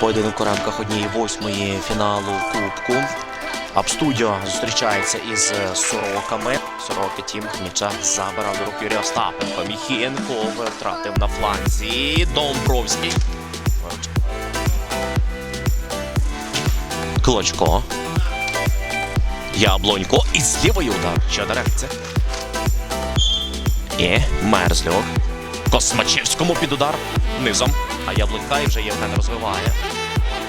поєдинок у рамках однієї восьмої фіналу Кубку. Абстудіо зустрічається із е, сороками. Сороки тім м'яча забирав до рук Юрій Остапенко. Міхієнко втратив на фланзі. Домбровський. Клочко. Яблонько. І з лівої удар. Що дирекція. І Мерзльок. Космачевському під удар. Низом. А Яблонька і вже Євген розвиває.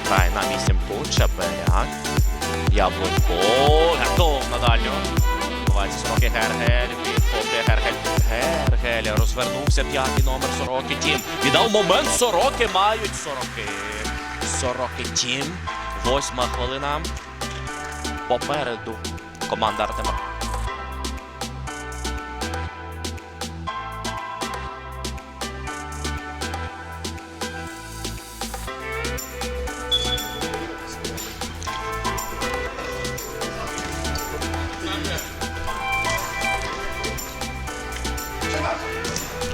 Грає на вісімку. Чебеляк. Яблонько. Готов на дальню. Ховається сороки Гергель. Підхоплює Гергель. Гергель розвернувся. П'ятий номер сороки. Тім. Віддав момент. Сороки мають сороки. Сороки Тім. Восьма хвилина. Попереду команда Артема.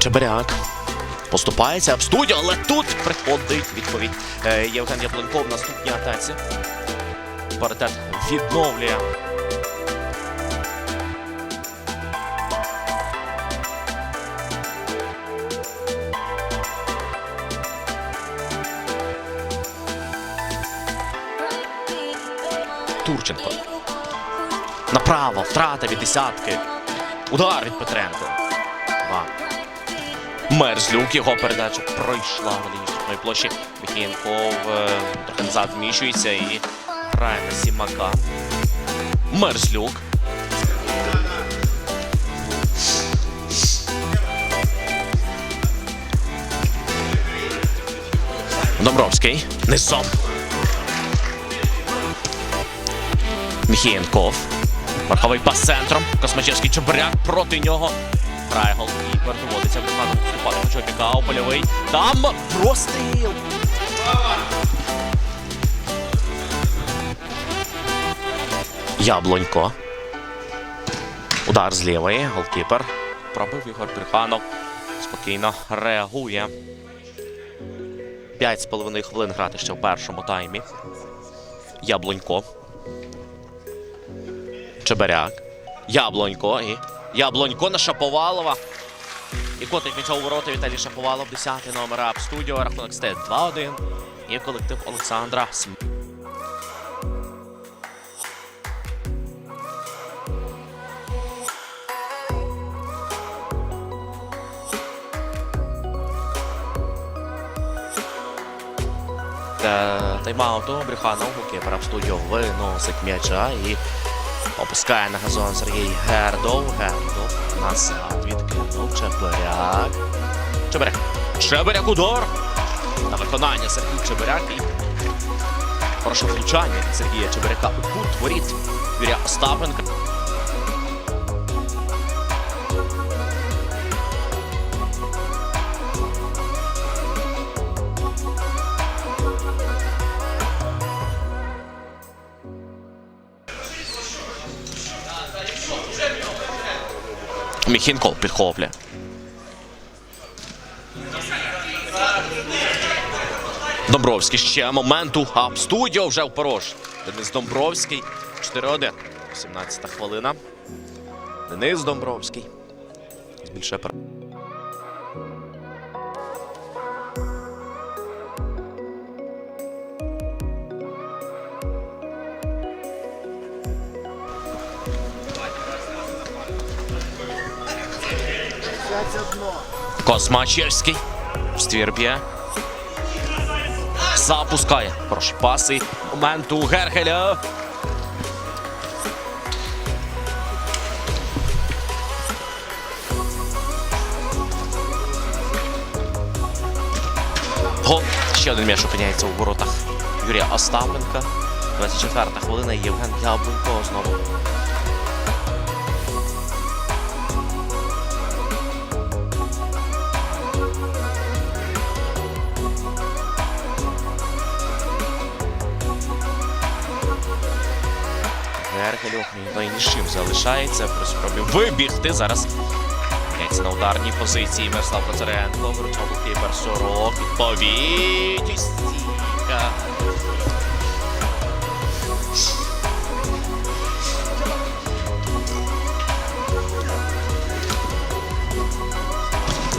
Чебиряк. Поступається об студію, але тут приходить відповідь. Е, Євген Яблонько в наступній атаці. Паритет відновлює. Турченко. Направо, втрата від десятки. Удар від Петренко. Два. Мерзлюк, його передача пройшла на штрафної площі. Міхієнков е, трохи назад зміщується і грає на Сімака. Мерзлюк. Домбровський. Низом. Міхієнков. Верховий пас центром. Космачевський Чебуряк проти нього. Грає голкіпер, доводиться Брюхану вступати на Чопікау, польовий. Там простріл. Яблонько. Удар з лівої. Голкіпер. Пробив Ігор Брюханов. Спокійно реагує. П'ять з половиною хвилин грати ще в першому таймі. Яблонько. Чеберяк. Яблонько і Яблонько на Шаповалова. І котить м'яча у ворота Віталій Шаповалов, 10 номер ап студіо. Рахунок стає 2-1. І колектив Олександра Тайм-ауту Брюханов Гукіпер в студіо виносить м'яча і опускає на газон Сергій Гердов. Гердов назад відкинув Чебиряк. Чебиряк. Чебиряк удар. На виконання Сергій Чебиряк. І Прошу влучання Сергія Чебиряка у кут воріт Юрія Остапенка. Міхінков підхоплює. Домбровський ще моменту. Ап студіо вже в порож. Денис Домбровський. 4-1. 17 хвилина. Денис Домбровський. Збільшує пер... Космачевський. Ствір б'є. Запускає. Хороші паси. Моменту Гергеля. Гол. Ще один м'яч опиняється у воротах Юрія Остапенка. 24 хвилина. Євген Яблунько знову. Гергелю найнижчим залишається при спробі вибігти зараз. На ударній позиції Мирослав Коцаренко, вручав кіпер 40, відповідь стійка.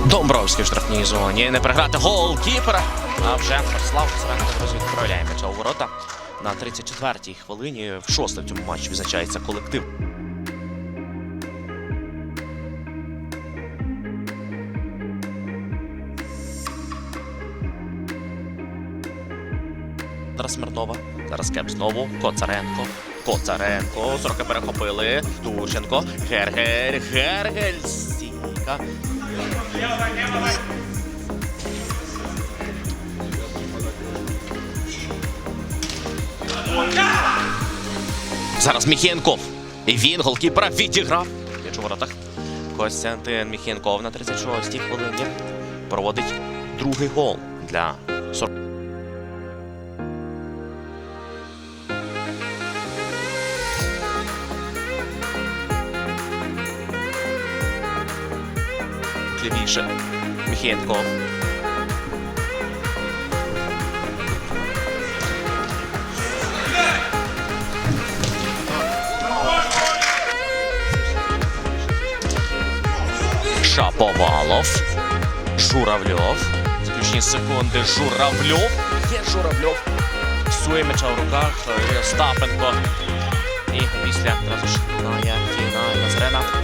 Домбровський в штрафній зоні. Не приграти гол кіпера. А вже Слав Царенко, друзі, відправляє м'яча у ворота. На 34-й хвилині в шосте в цьому матчі відзначається колектив. Зараз Смирнова. Зараз кеп знову. Коцаренко. Коцаренко. Сороки перехопили. Турченко. Гергель. Гергель. Стійка. Зараз Міхєнков. Він голкіпера відіграв. М'яч у воротах. Костянтин Міхєнков на 36-й хвилині проводить другий гол для Сор- Лівіше. Міхєнков. Шаповалов, Журавльов. Заключні секунди. Журавльов. Є Журавльов. Сує меча в руках. Остапенко. І після одразу ж Ная Фіна Назрена.